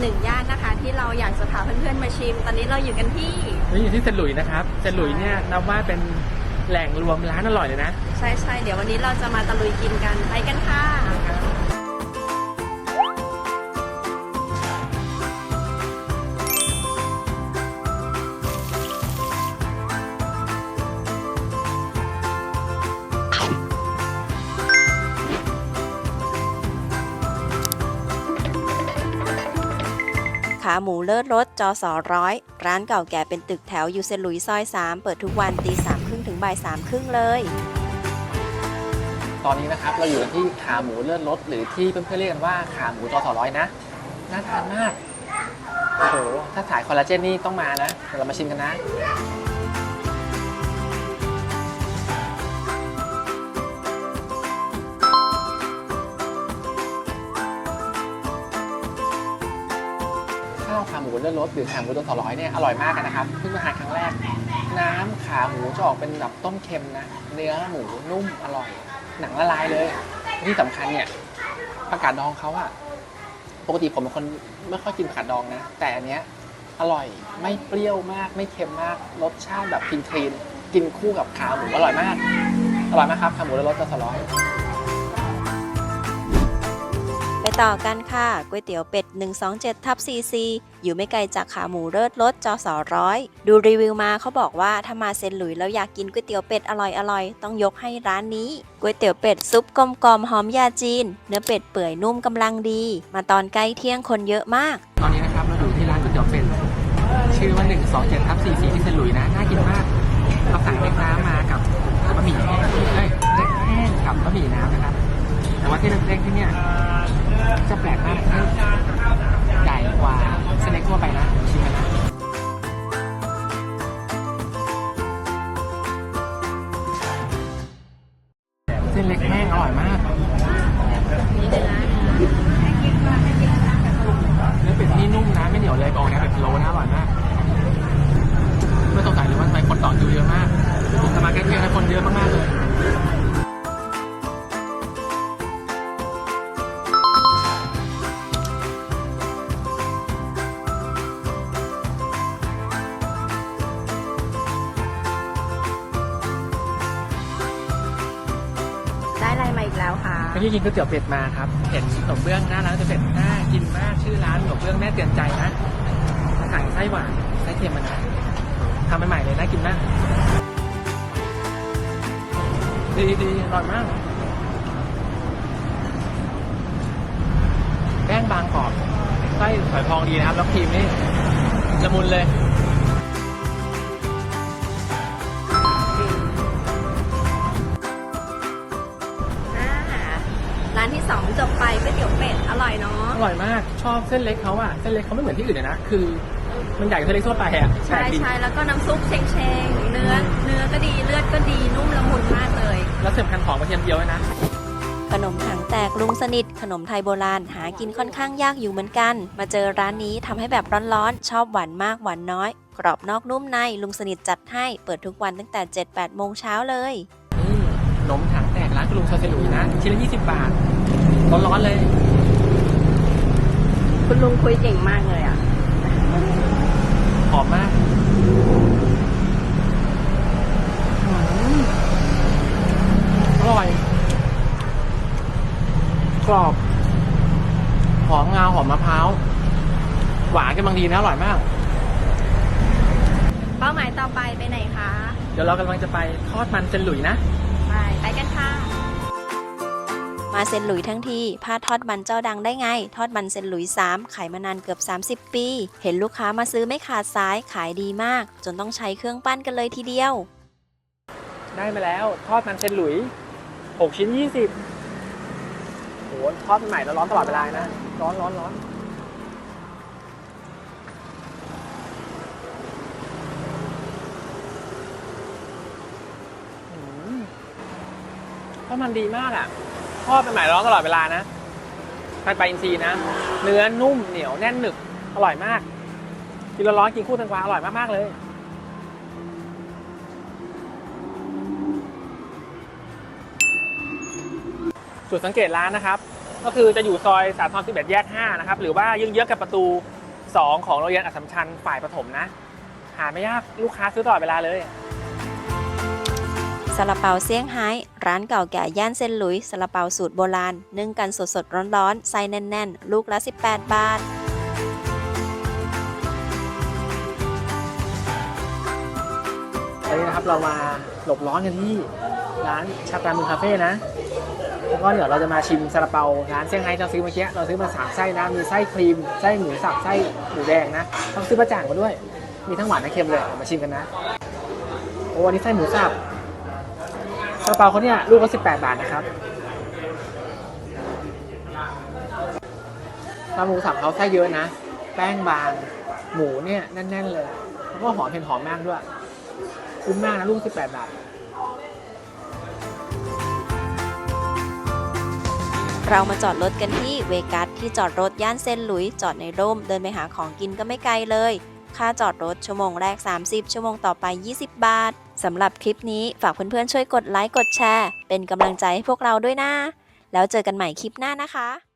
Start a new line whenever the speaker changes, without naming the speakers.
หนึ่งย่านนะคะ ที่เราอยากจะพาเพื่อนๆมาชิม ตอนนี้เราอยู่กันที่
นี่อยู่ที่เซนต์หลุยส์นะครับเซนต์หลุยส์เนี่ยนับว่าเป็นแหล่งรวมร้านอร่อยเลยนะ
ใช่ใช่ๆเดี๋ยววันนี้เราจะมาตะลุยกินกันไปกันค่ะ
ขาหมูเลิศรสจอสอร้อยร้านเก่าแก่เป็นตึกแถวยูเซลุยซอย 3 เปิดทุกวันตีสามครึ่งถึงบ่ายสามครึ่งเลย
ตอนนี้นะครับเราอยู่กันที่ขาหมูเลือดรสหรือที่เพื่อนๆเรียกกันว่าขาหมูจอสอร้อยนะน่าทานมากโอ้โหถ้าสายคอลลาเจนนี่ต้องมานะเดี๋ยวเรามาชิมกันนะ เลือดรสหรือขาหมูตัวสอร้อยเนี่ยอร่อยมากนนะครับเพิ่งมาทานครั้งแรก น้ำขาหมูจะออกเป็นแบบต้มเค็มนะ เนื้อหมูนุ่มอร่อย หนังละลายเลย ที่สำคัญเนี่ยผักกาดดองเขาอะปกติผมเป็นคนไม่ค่อยกินผักกาดดองนะ แต่อันเนี้ยอร่อยไม่เปรี้ยวมาก ไม่เค็มมาก รสชาติแบบคลีนคลีนๆกินคู่กับขาหมูอร่อยมาก อร่อยมากครับขาหมูและรสจะสร้อย
ต่อกันค่ะก๋วยเตี๋ยวเป็ด 127ทับซีอยู่ไม่ไกลจากขาหมูเลิศรสจอสอร้อยดูรีวิวมาเขาบอกว่าถ้ามาเซนหลุยแล้วอยากกินก๋วยเตี๋ยวเป็ดอร่อยๆ ต้องยกให้ร้านนี้ก๋วยเตี๋ยวเป็ดซุปกลมๆหอมยาจีน เนื้อเป็ดเปื่อยนุ่มกำลังดี มาตอนใกล้เที่ยงคนเยอะมาก
ตอนนี้นะครับเราอยู่ที่ร้านก๋วยเตี๋ยวเป็ดชื่อว่า127ทับ44ที่เซนหลุยนะน่ากินมากเราสั่งเล็กน้ำมากับบะหมี่ เส้นเล็กแห้งอร่อยมากเนื้อเป็ดนี่นุ่มนะไม่เหนียวเลยบอกนะเป็ดพะโล้นะอร่อย กแล้วคะเมื่
อกี้
กินก๋วยเตี๋ยวเป็ดมาครับ เห็นขนมเบื้องหน้าร้านก๋วยเตี๋ยวเป็ดน่ากินมากชื่อร้านขนมเบื้องแม่เตือนใจนะสั่งไส้หวานไส้เค็มมานะทำใหม่ๆเลยน่ากินมากดีดีอร่อยมากแป้งบางกรอบไส้ฝอยทองดีนะครับ แล้วครีมนี่ละมุนเลย
ร่อย
มากชอบเส้นเล็กเขาอะเส้นเล็กเขาไม่เหมือนที่อื่นเลยนะคือ มันใหญ่กว่าเส้นเล็กทั่วไปอะ
ใช่
แปลกดี
ใช่แล้วก็น้ำซุปเชงเชงๆเนื้อเนื้อก็ดีเลือดก็ดีนุ่มละมุนมากเลย
แล้วสำคัญของกระเทียมเจียวด้วยนะ
ขนมถังแตกลุงสนิท ขนมไทยโบราณหากินค่อนข้างยากอยู่เหมือนกัน มาเจอร้านนี้ทำให้แบบร้อนๆ ชอบหวานมากหวานน้อย กรอบนอกนุ่มในลุงสนิทจัดให้เปิดทุกวันตั้งแต่ 7-8 โมงเช้าเลย
นี่ขนมถังแตกร้านคุณลุงชาเซลุยนะชิ้นละ20 บาทร้อนๆเลย
คุณลุงคุยเก่งมากเลยอะ
หอมมากอืมอร่อย กรอบ หอมงาหอมมะพร้าว หวานกำลังดีนะอร่อยมาก
เป้าหมายต่อไปไปไหนคะ
เดี๋ยวเรากำลังจะไปทอดมันเซนหลุยนะ
ไป ไปกันค่ะ
มาเซนหลุยทั้งทีพลาดทอดมันเจ้าดังได้ไง ทอดมันเซนหลุย3ขายมานานเกือบ 30 ปี เห็นลูกค้ามาซื้อไม่ขาดสายขายดีมาก จนต้องใช้เครื่องปั้นกันเลยทีเดียว
ได้มาแล้วทอดมันเซนหลุย 6 ชิ้น 20โหทอดใหม่แล้วร้อนตลอดเวลานะ ร้อนร้อนร้อนทอดมันดีมากอะ ทอดใหม่ๆร้อนตลอดเวลานะทานปลาอินทรีนะ เนื้อนุ่มเหนียวแน่นหนึบอร่อยมาก กินร้อนๆกินคู่แตงกวาอร่อยมากๆเลย จุดสังเกตร้านนะครับ ก็คือจะอยู่ซอยสาทร11แยก 5 นะครับ หรือว่าเยื้องๆกับประตู 2 ของโรงเรียนอัสมชัญฝ่ายประถมนะ หาไม่ยากลูกค้าซื้อตลอดเวลาเลย
ซาลาเปาเซี่ยงไฮ้ ร้านเก่าแก่ย่านเซนหลุยซาลาเปาสูตรโบราณ นึ่งกันสดๆ ร้อนๆ ไส้แน่น ๆ ลูกละ 18 บาท
วันนี้นะครับเรามาหลบร้อนกันที่ร้านชาปรามือคาเฟ่นะ แล้วก็เดี๋ยวเราจะมาชิมซาลาเปาร้านเซี่ยงไฮ้ที่เราซื้อเมื่อกี้เราซื้อมาสามไส้นะ มีไส้ครีม ไส้หมูสับ ไส้หมูแดงนะต้องซื้อปลาจ่างมาด้วย มีทั้งหวานและเค็มเลย มาชิมกันนะ โอ้วันนี้ไส้หมูสับ ซาลาเป๋าเขาเนี่ยลูกละ18บแปดบาทนะครับซาลาหมูสับเขาไส้เยอะนะ แป้งบาง หมูเนี่ยแน่นๆเลย แล้วก็หอมเผ็ดหอมมากด้วย คุ้มมากนะลูก18บาท
เรามาจอดรถกันที่เวกัสที่จอดรถย่านเซนหลุยจอดในร่ม เดินไปหาของกินก็ไม่ไกลเลย ค่าจอดรถชั่วโมงแรก 30 ชั่วโมงต่อไป 20 บาท สำหรับคลิปนี้ฝากเพื่อนๆช่วยกดไลค์กดแชร์ เป็นกำลังใจให้พวกเราด้วยนะ แล้วเจอกันใหม่คลิปหน้านะคะ